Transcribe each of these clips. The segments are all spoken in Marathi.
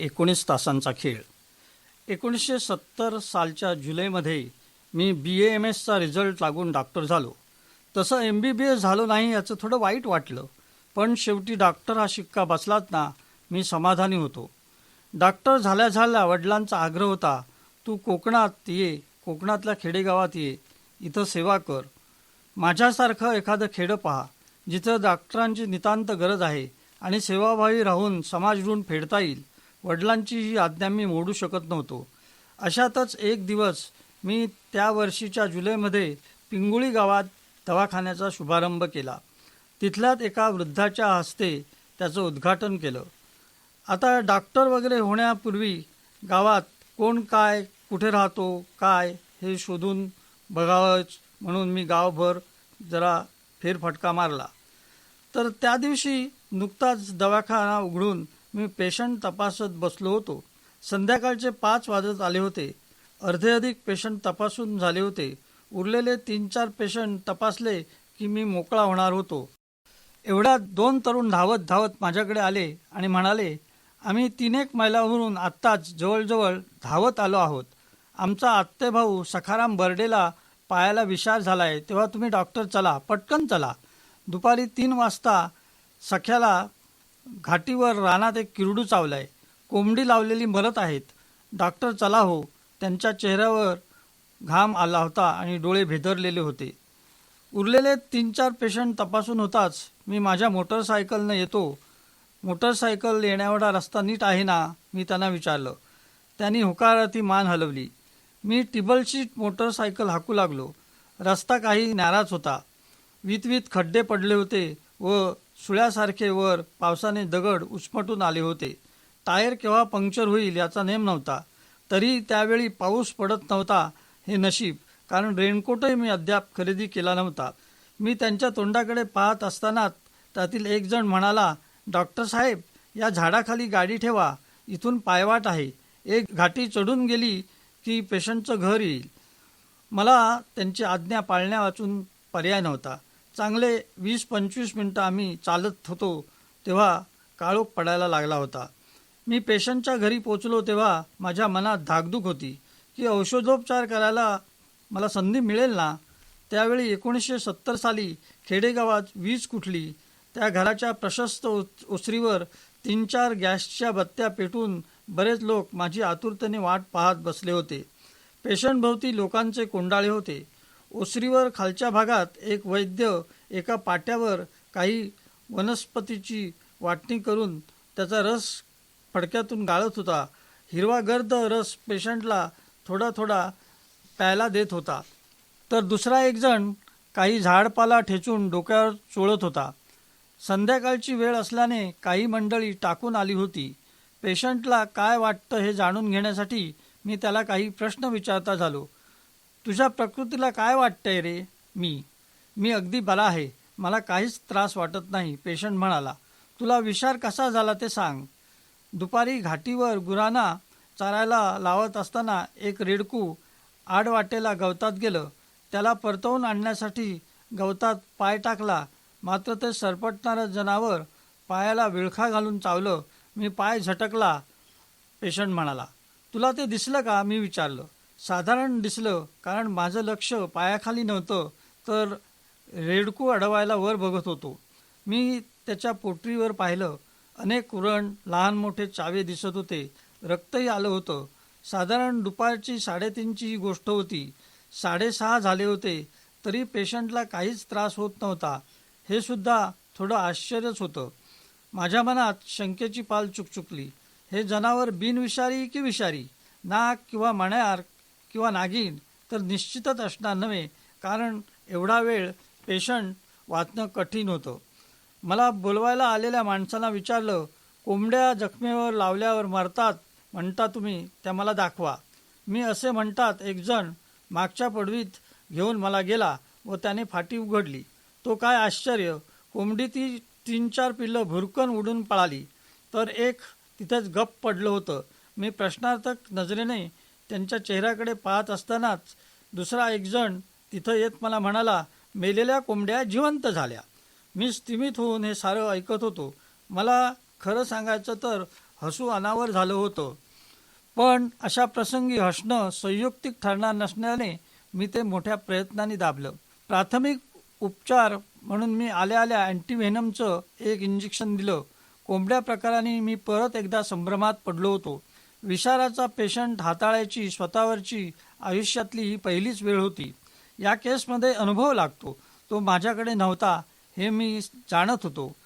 एकोणीस तासांचा खेळ. एकोणीसशे सत्तर सालच्या जुलैमध्ये मी बी ए एम एसचा रिझल्ट लागून डॉक्टर झालो. तसं एम बी बी एस झालो नाही याचं थोडं वाईट वाटलं पण शेवटी डॉक्टर हा शिक्का बसलाच ना मी समाधानी होतो. डॉक्टर झाल्या झाल्या वडिलांचा आग्रह होता तू कोकणात ये कोकणातल्या खेडेगावात ये इथं सेवा कर. माझ्यासारखं एखादं खेडं पहा जिथं डॉक्टरांची नितांत गरज आहे आणि सेवाभावी राहून समाज ऋण फेडता येईल. वडिलांची ही आज्ञा मी मोडू शकत नव्हतो. अशातच एक दिवस मी त्या वर्षीच्या जुलैमध्ये पिंगुळी गावात दवाखान्याचा शुभारंभ केला. तिथल्याच एका वृद्धाच्या हस्ते त्याचं उद्घाटन केलं. आता डॉक्टर वगैरे होण्यापूर्वी गावात कोण काय कुठे राहतो काय हे शोधून बघावंच म्हणून मी गावभर जरा फेरफटका मारला. तर त्या दिवशी नुकताच दवाखाना उघडून मी पेशंट तपासत बसलो होतो. संध्याकाळचे पाच वाजत आले होते. अर्धे अधिक पेशंट तपासून झाले होते. उरलेले तीन चार पेशंट तपासले की मी मोकळा होणार होतो. एवढ्यात दोन तरुण धावत धावत माझ्याकडे आले आणि म्हणाले आम्ही तीन एक मैलावरून आत्ताच जवळजवळ धावत आलो आहोत. आमचा आत्तेभाऊ सखाराम बर्डेला पायाला विषार झालाय. तेव्हा तुम्ही डॉक्टर चला पटकन चला. दुपारी तीन वाजता सख्याला घाटीवर रानात एक किरडू चावलाय. कोंबडी लावलेली मरत आहेत. डॉक्टर चला हो. त्यांच्या चेहऱ्यावर घाम आला होता आणि डोळे भेदरलेले होते. उरलेले तीन चार पेशंट तपासून होताच मी माझ्या मोटरसायकलनं येतो. मोटरसायकल येण्यावडा रस्ता नीट आहे ना? मी त्यांना विचारलं. त्यांनी होकाराती मान हलवली. मी टिबलशीट मोटरसायकल हाकू लागलो. रस्ता काही नाराज होता. वितवित खड्डे पडले होते व सुळ्यासारखे वर पावसाने दगड उचमटून आले होते. टायर केव्हा पंक्चर होईल याचा नेम नव्हता. तरी त्यावेळी पाऊस पडत नव्हता हे नशीब कारण रेनकोटही मी अद्याप खरेदी केला नव्हता. मी त्यांच्या तोंडाकडे पाहत असतानाच त्यातील एक जण म्हणाला डॉक्टर साहेब या झाडाखाली गाडी ठेवा इथून पायवाट आहे. एक घाटी चढून गेली की पेशंटचं घर येईल. मला त्यांची आज्ञा पाळण्या वाचून पर्याय नव्हता. चांगले वीस पंचवीस मिनटं आम्ही चालत होतो तेव्हा काळोख पडायला लागला होता. मी पेशंटच्या घरी पोचलो तेव्हा माझ्या मनात धाकधूक होती की औषधोपचार करायला मला संधी मिळेल ना? त्यावेळी एकोणीसशे सत्तर साली खेडेगावात वीज कुठली? त्या घराच्या प्रशस्त ओसरीवर तीन चार गॅसच्या बत्त्या पेटून बरेच लोक माझी आतुरतेने वाट पाहत बसले होते. पेशंटभोवती लोकांचे कोंडाळे होते. ओसरीवर खालच्या भागात एक वैद्य एका पाट्यावर काही वनस्पतीची वाटणी करून त्याचा रस फडक्यातून गाळत होता. हिरवा गर्द रस पेशंटला थोडा थोडा प्यायला देत होता. तर दुसरा एकजण काही झाडपाला ठेचून डोक्यावर चोळत होता. संध्याकाळची वेळ असल्याने काही मंडळी टाकून आली होती. पेशंटला काय वाटतं हे जाणून घेण्यासाठी मी त्याला काही प्रश्न विचारता झालो. तुझ्या प्रकृतीला काय वाटतंय रे? मी. मी अगदी बरा आहे. मला काहीच त्रास वाटत नाही पेशंट म्हणाला. तुला विचार कसा झाला ते सांग. दुपारी घाटीवर गुरांना चारायला लावत असताना एक रेडकू आडवाटेला गवतात गेलं. त्याला परतवून आणण्यासाठी गवतात पाय टाकला. मात्र ते सरपटणारं जनावर पायाला विळखा घालून चावलं. मी पाय झटकला पेशंट म्हणाला. तुला ते दिसलं का? मी विचारलं. साधारण दिसलं कारण माझं लक्ष पायाखाली नव्हतं तर रेडकू अडवायला वर बघत होतो. मी त्याच्या पोटरीवर पाहिलं. अनेक उरण लहान मोठे चावे दिसत होते. रक्तही आलं होतं. साधारण दुपारची साडेतीनची ही गोष्ट होती. साडेसहा झाले होते तरी पेशंटला काहीच त्रास होत नव्हता. हे सुद्धा थोडं आश्चर्यच होतं. माझ्या मनात शंकेची पाल चुकचुकली. हे जनावर बिनविषारी की विषारी? नाक किंवा मण्यार किंवा नागिन तर निश्चितच असणार नव्हे कारण एवढा वेळ पेशंट वाचणं कठीण होतं. मला बोलवायला आलेल्या माणसांना विचारलं कोंबड्या जखमेवर लावल्यावर मरतात म्हणता तुम्ही त्या मला दाखवा. मी असे म्हणतात एकजण मागच्या पडवीत घेऊन मला गेला व त्याने फाटी उघडली. तो काय आश्चर्य कोंबडी ती तीन चार पिल्लं भुरकन उडून पळाली. तर एक तिथेच गप्प पडलं होतं. मी प्रश्नार्थक नजरेने त्यांच्या चेहऱ्याकडे पाहत असतानाच दुसरा एकजण तिथं येत मला म्हणाला मेलेल्या कोंबड्या जिवंत झाल्या. मी स्तिमित होऊन हे सारं ऐकत होतो. मला खरं सांगायचं तर हसू अनावर झालं होतं. पण अशा प्रसंगी हसणं संयुक्तिक ठरणार नसल्याने मी ते मोठ्या प्रयत्नाने दाबलं. प्राथमिक उपचार म्हणून मी आल्या आल्या अँटीव्हेनमचं एक इंजेक्शन दिलं. कोंबड्या प्रकाराने मी परत एकदा संभ्रमात पडलो होतो. विषाराचा पेशंट हाताळायची स्वतःवरची आयुष्यातली ही पहिलीच वेळ होती. या केसमध्ये अनुभव लागतो. तो माझ्याकडे नव्हता हे मी जाणत होतो.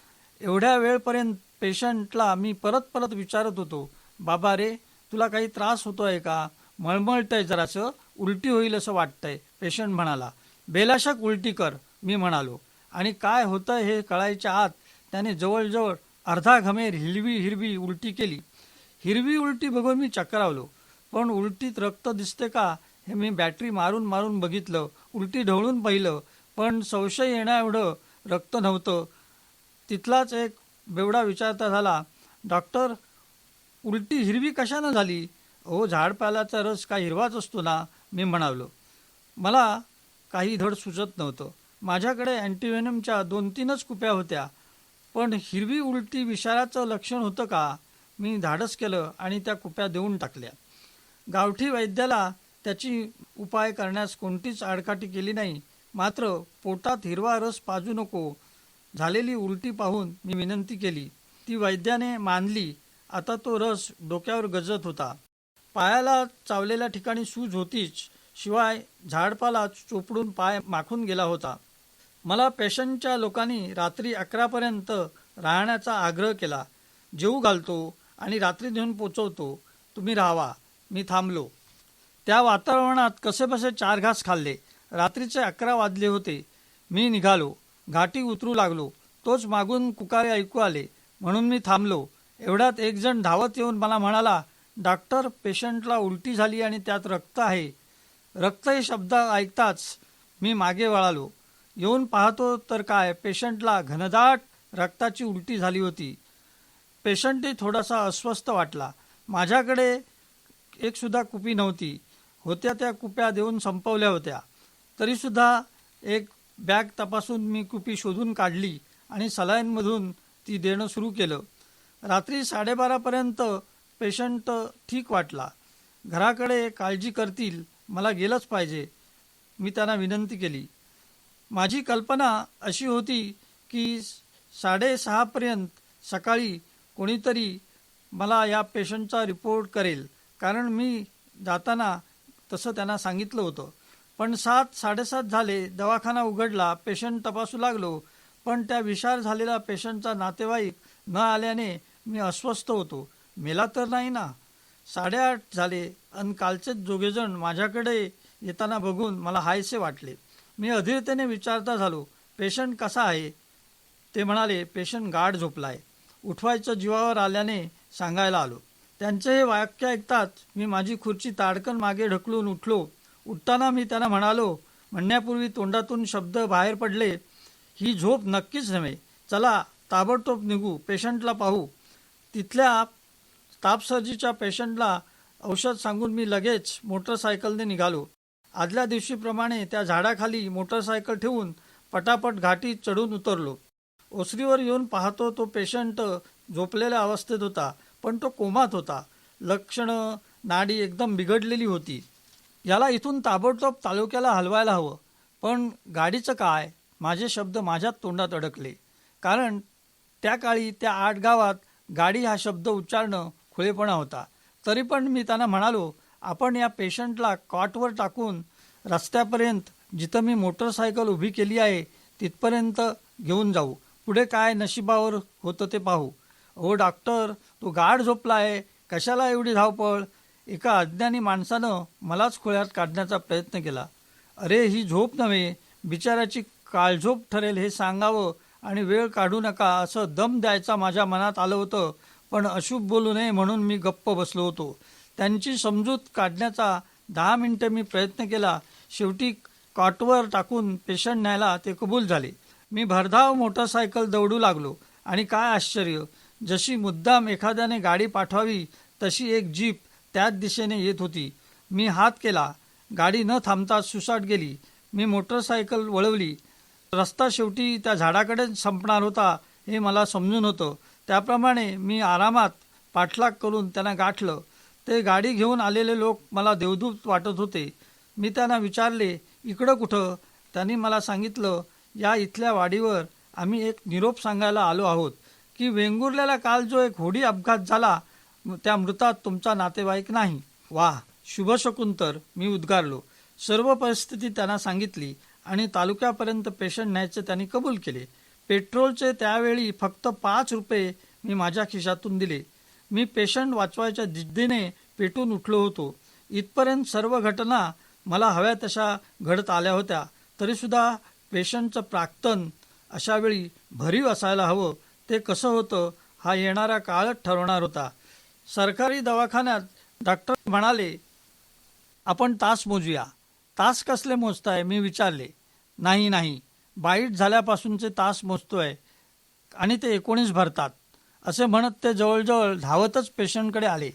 एवढ्या वेळपर्यंत पेशंटला मी परत परत विचारत होतो बाबा रे तुला काही त्रास होतो आहे का? मळमळतंय जरासं उलटी होईल असं वाटतंय पेशंट म्हणाला. बेलाशक उलटी कर मी म्हणालो. आणि काय होतं हे कळायच्या आत त्याने जवळजवळ अर्धा घमेर हिरवी हिरवी उलटी केली. हिरवी उलटी बघून मी चक्रावलो पण उलटीत रक्त दिसते का हे मी बॅटरी मारून मारून बघितलं. उलटी ढवळून पाहिलं. पण संशय येण्याएवढं रक्त नव्हतं. तिथलाच एक बेवडा विचारता झाला डॉक्टर उलटी हिरवी कशानं झाली? हो झाडपाल्याचा रस का हिरवाच असतो ना? मी म्हणालो. मला काही धड सुचत नव्हतं. माझ्याकडे अँटीव्हेनमच्या दोन तीनच कुप्या होत्या. पण हिरवी उलटी विषाराचं लक्षण होतं का? मी धाडस केलं आणि त्या कुप्या देऊन टाकल्या. गावठी वैद्याला त्याची उपाय करण्यास कोणतीच आडकाठी केली नाही. मात्र पोटात हिरवा रस पाजू नको झालेली उलटी पाहून मी विनंती केली. ती वैद्याने मानली. आता तो रस डोक्यावर गजत होता. पायाला चावलेल्या ठिकाणी सूज होतीच शिवाय झाडपाला चोपडून पाय माखून गेला होता. मला पेशंटच्या लोकांनी रात्री अकरापर्यंत राहण्याचा आग्रह केला. जेऊ घालतो आणि रात्री नेऊन पोचवतो. तुम्ही राहावा मी थांबलो. त्या वातावरणात कसेबसे चार घास खाल्ले. रात्रीचे अकरा वाजले होते. मी निघालो. घाटी उतरू लागलो. तोच मागून कुकारे ऐकू आले. म्हणून मी थांबलो. एवढ्यात एक जण धावत येऊन मला म्हणाला डॉक्टर पेशंटला उलटी झाली आणि त्यात रक्त आहे. रक्त हे शब्द ऐकताच मी मागे वळालो. येऊन पाहतो तर काय पेशंटला घनदाट रक्ताची उलटी झाली होती. पेशंटही थोडासा अस्वस्थ वाटला. माझ्याकडे एकसुद्धा कुपी नव्हती. होत्या त्या कुप्या देऊन संपवल्या होत्या. तरीसुद्धा एक बॅग तपासून मी कुपी शोधून काढली आणि सलाईनमधून ती देणं सुरू केलं. रात्री साडेबारापर्यंत पेशंट ठीक वाटला. घराकडे काळजी करतील मला गेलंच पाहिजे मी त्यांना विनंती केली. माझी कल्पना अशी होती की साडेसहापर्यंत सकाळी कोणीतरी मला या पेशंटचा रिपोर्ट करेल. कारण मी जाताना तसं त्यांना सांगितलं होतं. पण सात साडेसात झाले दवाखाना उघडला पेशंट तपासू लागलो. पण त्या विषार झालेला पेशंटचा नातेवाईक न आल्याने मी अस्वस्थ होतो. मेला तर नाही ना. साडेआठ झाले आणि कालचेच जोगेजण माझ्याकडे येताना बघून मला हायसे वाटले. मी अधीरतेने विचारता झालो पेशंट कसा आहे? ते म्हणाले पेशंट गाढ झोपला आहे उठवायचं जीवावर आल्याने सांगायला आलो. त्यांचे हे वाक्य ऐकताच मी माझी खुर्ची ताडकन मागे ढकलून उठलो. उठताना मी त्यांना म्हणालो म्हणण्यापूर्वी तोंडातून शब्द बाहेर पडले. ही झोप नक्कीच नव्हे. चला ताबडतोब निघू पेशंटला पाहू. तिथल्या तापसर्जीच्या पेशंटला औषध सांगून मी लगेच मोटरसायकलने निघालो. आदल्या दिवशीप्रमाणे त्या झाडाखाली मोटरसायकल ठेवून पटापट घाटीत चढून उतरलो. ओसरीवर येऊन पाहतो तो पेशंट झोपलेल्या अवस्थेत होता पण तो कोमात होता. लक्षणं नाडी एकदम बिघडलेली होती. याला इथून ताबडतोब तालुक्याला हलवायला हवं. पण गाडीचं काय? माझे शब्द माझ्याच तोंडात अडकले. कारण त्या काळी त्या आठ गावात गाडी हा शब्द उच्चारणं खुळेपणा होता. तरी पण मी त्यांना म्हणालो आपण या पेशंटला कॉटवर टाकून रस्त्यापर्यंत जिथं मी मोटरसायकल उभी केली आहे तिथपर्यंत घेऊन जाऊ. पुढे काय नशिबावर होतं ते पाहू. हो डॉक्टर तो गाढ झोपला आहे. कशाला एवढी धावपळ? एका अज्ञानी माणसानं मलाच खोळ्यात काढण्याचा प्रयत्न केला. अरे ही झोप नव्हे. बिचाऱ्याची काळझोप ठरेल हे सांगावं आणि वेळ काढू नका असं दम द्यायचा माझ्या मनात आलं होतं. पण अशुभ बोलू नये म्हणून मी गप्प बसलो होतो. त्यांची समजूत काढण्याचा दहा मिनटं मी प्रयत्न केला. शेवटी कॉटवर टाकून पेशंट न्यायला ते कबूल झाले. मी भरधाव मोटरसायकल दौडू लागलो. आणि काय आश्चर्य जशी मुद्दाम एखाद्याने गाडी पाठवावी तशी एक जीप त्याच दिशेने येत होती. मी हात केला. गाडी न थांबता सुसाट गेली. मी मोटरसायकल वळवली. रस्ता शेवटी त्या झाडाकडेच संपणार होता हे मला समजून होतं. त्याप्रमाणे मी आरामात पाठलाग करून त्यांना गाठलं. ते गाडी घेऊन आलेले लोक मला देवदूत वाटत होते. मी त्यांना विचारले इकडं कुठं? त्यांनी मला सांगितलं या इथल्या वाडीवर आम्ही एक निरोप सांगायला आलो आहोत की वेंगुर्ल्याला काल जो एक होडी अपघात झाला त्या मृतात तुमचा नातेवाईक नाही. वाह शुभशकुंतर मी उद्गारलो. सर्व परिस्थिती त्यांना सांगितली आणि तालुक्यापर्यंत पेशंट न्यायचे त्यांनी कबूल केले. पेट्रोलचे त्यावेळी फक्त पाच रुपये मी माझ्या खिशातून दिले. मी पेशंट वाचवायच्या जिद्दीने पेटून उठलो होतो. इथपर्यंत सर्व घटना मला हव्या तशा घडत आल्या होत्या. तरीसुद्धा पेशंटचं प्राक्तन अशा वेळी भरीव असायला हवं. ते कसं होतं हा येणारा काळच ठरवणार होता. सरकारी दवाखान्यात डॉक्टर म्हणाले आपण तास मोजूया. तास कसले मोजताय मी विचारले. नाही नाही. बाईट झाल्यापासूनचे तास मोजतोय आणि ते एकोणीस भरतात. असे म्हणत ते जवळजवळ धावतच पेशंटकडे आले.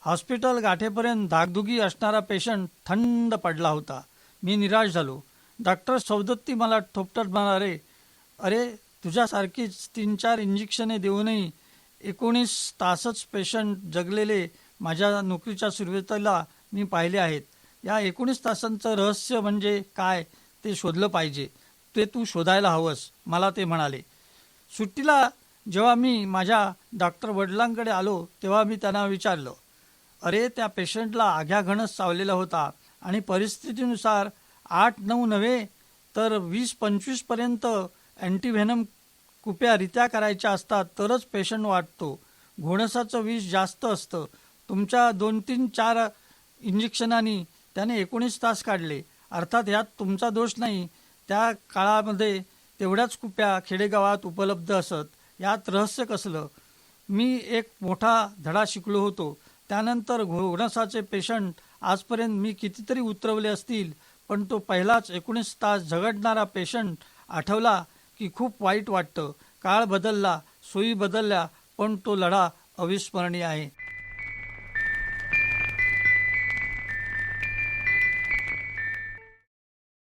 हॉस्पिटल गाठेपर्यंत धाकधुगी असणारा पेशंट थंड पडला होता. मी निराश झालो. डॉक्टर सौदत्ती मला थोपटत म्हणाले अरे तुझ्यासारखीच तीन चार इंजेक्शने देऊनही एकोणीस तासच पेशंट जगलेले माझ्या नोकरीच्या सुरुवातीला मी पाहिले आहेत. या एकोणीस तासांचं रहस्य म्हणजे काय ते शोधलं पाहिजे. ते तू शोधायला हवंस मला ते म्हणाले. सुट्टीला जेव्हा मी माझ्या डॉक्टर वडिलांकडे आलो तेव्हा मी त्यांना विचारलं अरे त्या पेशंटला आघ्या घणच चावलेला होता आणि परिस्थितीनुसार आठ नऊ नव्हे तर वीस पंचवीसपर्यंत अँटीव्हेनम कुप्या रित्या करायच्या असतात तरच पेशंट वाटतो घोणसाचं विष जास्त असतं. तुमच्या दोन तीन चार इंजेक्शनांनी त्याने एकोणीस तास काढले. अर्थात यात तुमचा दोष नाही त्या काळामध्ये तेवढ्याच कुप्या खेडेगावात उपलब्ध असत. यात रहस्य कसलं? मी एक मोठा धडा शिकलो होतो. त्यानंतर घोणसाचे पेशंट आजपर्यंत मी कितीतरी उतरवले असतील पण तो पहिलाच एकोणीस तास झगडणारा पेशंट आठवला की खूप वाईट वाटतं. काळ बदलला सोयी बदलल्या पण तो लढा अविस्मरणीय आहे.